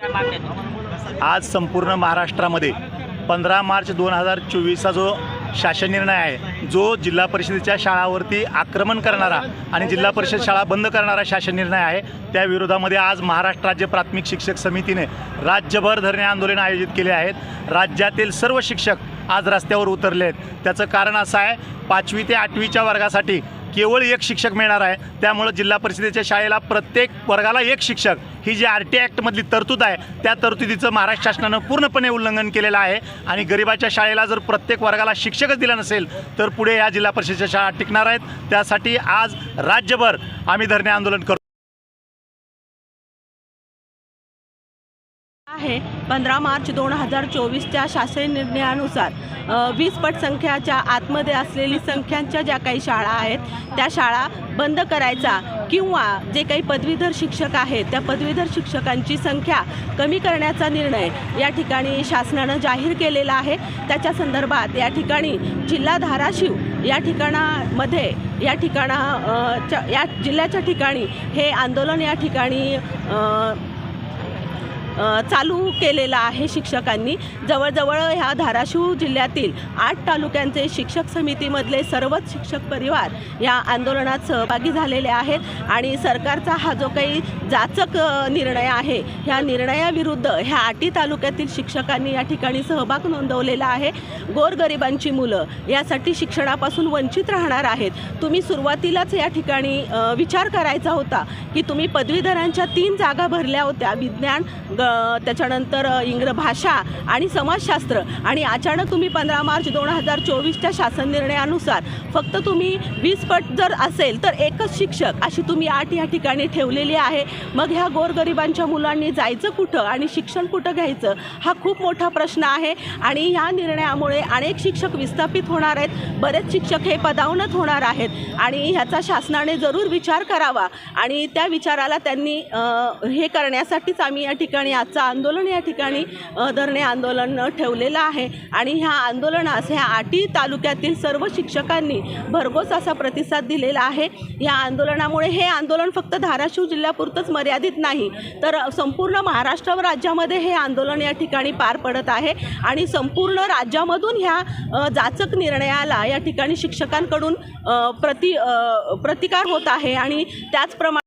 आज संपूर्ण महाराष्ट्रामध्ये पंधरा मार्च दोन हजार चोवीसचा जो शासन निर्णय आहे जो जिल्हा परिषदेच्या शाळावरती आक्रमण करणारा आणि जिल्हा परिषद शाळा बंद करणारा शासन निर्णय आहे त्या विरोधामध्ये आज महाराष्ट्र राज्य प्राथमिक शिक्षक समितीने राज्यभर धरणे आंदोलन आयोजित केले आहेत. राज्यातील सर्व शिक्षक आज रस्त्यावर उतरले आहेत त्याचं कारण असं आहे पाचवी ते आठवीच्या वर्गासाठी केवळ एक शिक्षक मिळणार आहे. त्यामुळं जिल्हा परिषदेच्या शाळेला प्रत्येक वर्गाला एक शिक्षक. ही जी आर टी ॲक्टमधली तरतूद आहे त्या तरतुदीचं महाराष्ट्र शासनानं पूर्णपणे उल्लंघन केलेलं आहे. आणि गरिबाच्या शाळेला जर प्रत्येक वर्गाला शिक्षकच दिला नसेल तर पुढे या जिल्हा परिषदेच्या शाळा टिकणार आहेत. त्यासाठी आज राज्यभर आम्ही धरणे आंदोलन करतो आहे. पंधरा मार्च दोन हजार चोवीसच्या शासन निर्णयानुसार वीस पट संख्याच्या आतमध्ये असलेली संख्यांच्या ज्या काही शाळा आहेत त्या शाळा बंद करायचा किंवा जे काही पदवीधर शिक्षक आहेत त्या पदवीधर शिक्षकांची संख्या कमी करण्याचा निर्णय या ठिकाणी शासनानं जाहीर केलेला आहे. त्याच्या संदर्भात या ठिकाणी जिल्हा धाराशिव या ठिकाणामध्ये या ठिकाणा या जिल्ह्याच्या ठिकाणी हे आंदोलन या ठिकाणी चालू केलेला आहे शिक्षकांनी. जवळजवळ ह्या धाराशिव जिल्ह्यातील आठ तालुक्यांचे शिक्षक समितीमधले सर्वच शिक्षक परिवार या आंदोलनात सहभागी झालेले आहेत आणि सरकारचा हा जो काही जाचक निर्णय आहे ह्या निर्णयाविरुद्ध ह्या आटी तालुक्यातील शिक्षकांनी या ठिकाणी सहभाग नोंदवलेला आहे. गोरगरिबांची मुलं यासाठी शिक्षणापासून वंचित राहणार आहेत. तुम्ही सुरुवातीलाच या ठिकाणी विचार करायचा होता की तुम्ही पदवीधरांच्या तीन जागा भरल्या होत्या. विज्ञान ग त्याच्यानंतर इंग्र भाषा आणि समाजशास्त्र आणि अचानक तुम्ही पंधरा मार्च दोन हजार चोवीसच्या शासन निर्णयानुसार फक्त तुम्ही वीस पट जर असेल तर एकच शिक्षक अशी तुम्ही आठ या ठिकाणी ठेवलेली आहे. मग ह्या गोरगरिबांच्या मुलांनी जायचं कुठं आणि शिक्षण कुठं घ्यायचं हा खूप मोठा प्रश्न आहे. आणि ह्या निर्णयामुळे अनेक शिक्षक विस्थापित होणार आहेत. बरेच शिक्षक हे पदावनत होणार आहेत. आणि ह्याचा शासनाने जरूर विचार करावा आणि त्या विचाराला त्यांनी हे करण्यासाठीच आम्ही या ठिकाणी आजचं आंदोलन या ठिकाणी धरणे आंदोलन ठेवलेलं आहे. आणि ह्या आंदोलनास ह्या आटी तालुक्यातील सर्व शिक्षकांनी भरघोस असा प्रतिसाद दिलेला आहे. या आंदोलनामुळे हे आंदोलन फक्त धाराशिव जिल्ह्यापुरतंच मर्यादित नाही तर संपूर्ण महाराष्ट्र राज्यामध्ये हे आंदोलन या ठिकाणी पार पडत आहे. आणि संपूर्ण राज्यामधून ह्या जाचक निर्णयाला या ठिकाणी शिक्षकांकडून प्रति प्रतिकार होत आहे. आणि त्याचप्रमाणे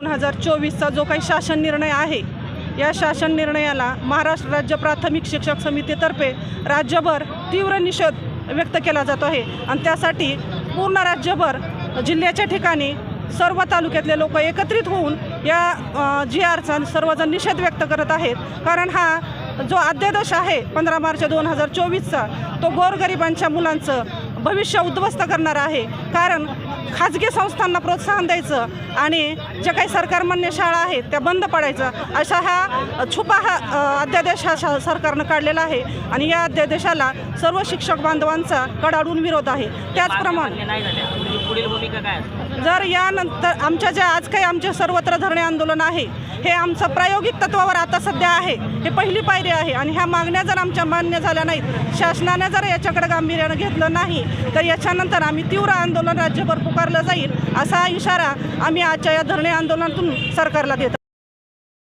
दोन हजार चोवीसचा जो काही शासन निर्णय आहे या शासन निर्णयाला महाराष्ट्र राज्य प्राथमिक शिक्षक समितीतर्फे राज्यभर तीव्र निषेध व्यक्त केला जातो आहे. आणि त्यासाठी पूर्ण राज्यभर जिल्ह्याच्या ठिकाणी सर्व तालुक्यातले लोक एकत्रित होऊन या जी आरचा सर्वजण निषेध व्यक्त करत आहेत. कारण हा जो अध्यादेश आहे पंधरा मार्च दोन हजार चोवीसचा तो गोरगरिबांच्या मुलांचं भविष्य उद्ध्वस्त करणारा आहे. कारण खाजगी संस्थांना प्रोत्साहन द्यायचं आणि ज्या काही सरकारमान्य शाळा आहेत त्या बंद पडायचं. अशा हा छुपा हा अध्यादेश हा शा सरकारनं काढलेला आहे. आणि या अध्यादेशाला सर्व शिक्षक बांधवांचा कडाडून विरोध आहे. त्याचप्रमाणे पुढील भूमिका काय असेल जर यानंतर आमच्या ज्या आज काही आमचे सर्वत्र धरणे आंदोलन आहे हे आमचं प्रायोगिक तत्वावर आता सध्या आहे हे पहिली पायरी आहे आणि ह्या मागण्या जर आमच्या मान्य झाल्या नाहीत शासनाने जर याच्याकडे गांभीर्यानं घेतलं नाही तर याच्यानंतर आम्ही तीव्र आंदोलन राज्यभर पुकारलं जाईल असा इशारा आम्ही आजच्या या धरणे आंदोलनातून सरकारला देतो.